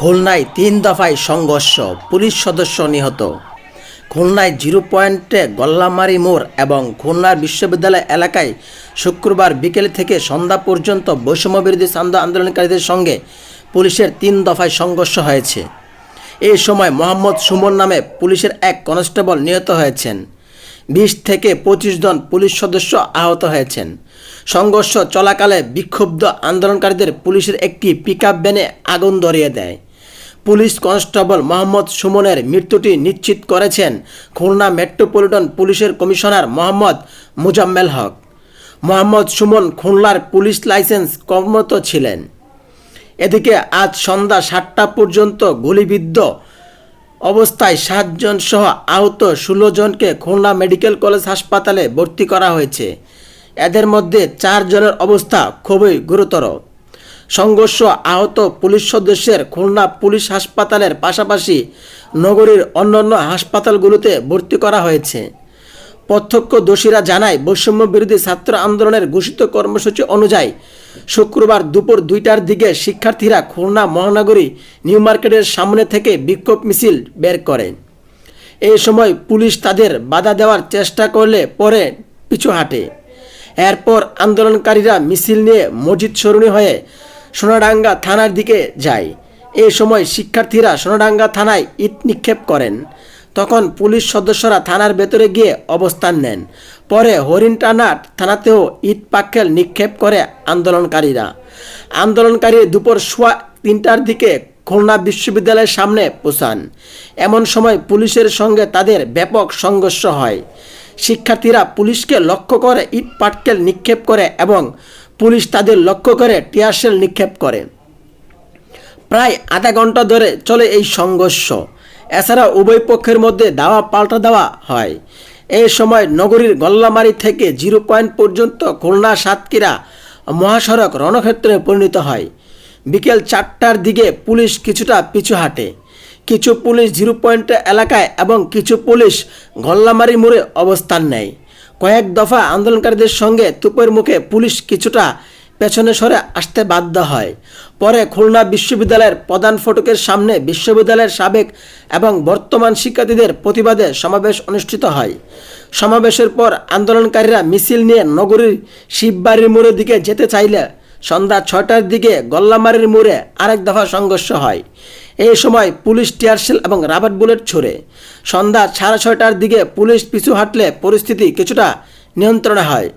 খুলনায় তিন দফায় সংঘর্ষ, পুলিশ সদস্য নিহত। খুলনায় জিরো পয়েন্টে গল্লামারি মোড় এবং খুলনার বিশ্ববিদ্যালয় এলাকায় শুক্রবার বিকেল থেকে সন্ধ্যা পর্যন্ত বৈষম্যবিরোধী সান্ধ্য আন্দোলনকারীদের সঙ্গে পুলিশের তিন দফায় সংঘর্ষ হয়েছে। এই সময় মোহাম্মদ সুমন নামে পুলিশের এক কনস্টেবল নিহত হয়েছেন। বিশ থেকে পঁচিশ জন পুলিশ সদস্য আহত হয়েছেন। সংঘর্ষ চলাকালে বিক্ষুব্ধ আন্দোলনকারীদের পুলিশের একটি পিকআপ ভ্যানে আগুন ধরিয়ে দেয়। পুলিশ কনস্টেবল মোহাম্মদ সুমনের মৃত্যুটি নিশ্চিত করেছেন খুলনা মেট্রোপলিটন পুলিশের কমিশনার মোহাম্মদ মুজাম্মেল হক। মোহাম্মদ সুমন খুলনার পুলিশ লাইসেন্স কর্মরত ছিলেন। এদিকে আজ সন্ধ্যা সাতটা পর্যন্ত গুলিবিদ্ধ অবস্থায় সাতজন সহ আহত ষোলো জনকে খুলনা মেডিকেল কলেজ হাসপাতালে ভর্তি করা হয়েছে। এদের মধ্যে চারজনের অবস্থা খুবই গুরুতর। সংঘর্ষ আহত পুলিশ সদস্যের খুলনা পুলিশ হাসপাতালের পাশাপাশি নগরীর অন্যান্য হাসপাতালগুলোতে ভর্তি করা হয়েছে। প্রত্যক্ষদর্শীরা জানায়, বৈষম্য বিরোধী ছাত্র আন্দোলনের ঘোষিত কর্মসূচি অনুযায়ী শুক্রবার দুপুর দুইটার দিকে শিক্ষার্থীরা খুলনা মহানগরী নিউ মার্কেটের সামনে থেকে বিক্ষোভ মিছিল বের করে। এই সময় পুলিশ তাদের বাধা দেওয়ার চেষ্টা করলে পরে পিছু হাঁটে। এরপর আন্দোলনকারীরা মিছিল নিয়ে মসজিদ সরণি হয়ে সোনাডাঙ্গা থানার দিকে যায়। এ সময় শিক্ষার্থীরা সোনাডাঙ্গা থানায় ইট নিক্ষেপ করেন। তখন পুলিশ সদস্যরা থানার ভেতরে গিয়ে অবস্থান নেন। পরে হরিণটানা থানাতেও ইট পাক্কেল নিক্ষেপ করে আন্দোলনকারীরা। আন্দোলনকারী দুপুর সোয়া তিনটার দিকে খুলনা বিশ্ববিদ্যালয়ের সামনে পৌঁছান এমন সময় পুলিশের সঙ্গে তাদের ব্যাপক সংঘর্ষ হয়। শিক্ষার্থীরা পুলিশকে লক্ষ্য করে ইট পাটকেল নিক্ষেপ করে এবং পুলিশ তাদের লক্ষ্য করে টিয়ারশেল নিক্ষেপ করে। প্রায় আধা ঘণ্টা ধরে চলে এই সংঘর্ষ। এছাড়া উভয় পক্ষের মধ্যে দাওয়া পাল্টা দেওয়া হয়। এই সময় নগরীর গল্লামারি থেকে জিরো পয়েন্ট পর্যন্ত খুলনা, সাতক্ষীরা মহাসড়ক রণক্ষেত্রে পরিণত হয়। বিকেল চারটার দিকে পুলিশ কিছুটা পিছু হাঁটে। কিছু পুলিশ জিরো পয়েন্ট এলাকায় এবং কিছু পুলিশ গল্লামারি মোড়ে অবস্থান নেয়। কয়েক দফা আন্দোলনকারীদের সঙ্গে তুপের মুখে পুলিশ কিছুটা পেছনে সরে আসতে বাধ্য হয়। পরে খুলনা বিশ্ববিদ্যালয়ের প্রধান ফটকের সামনে বিশ্ববিদ্যালয়ের সাবেক এবং বর্তমান শিক্ষার্থীদের প্রতিবাদে সমাবেশ অনুষ্ঠিত হয়। সমাবেশের পর আন্দোলনকারীরা মিছিল নিয়ে নগরীর শিববাড়ির মোড়ের দিকে যেতে চাইলে সন্ধ্যা ছয়টার দিকে গল্লামারির মোড়ে আরেক দফা সংঘর্ষ হয়। এই সময় পুলিশ টিয়ারশেল এবং রাবার বুলেট ছোড়ে। সন্ধ্যা সাড়ে ছয়টার দিকে পুলিশ পিছু হাঁটলে পরিস্থিতি কিছুটা নিয়ন্ত্রণে হয়।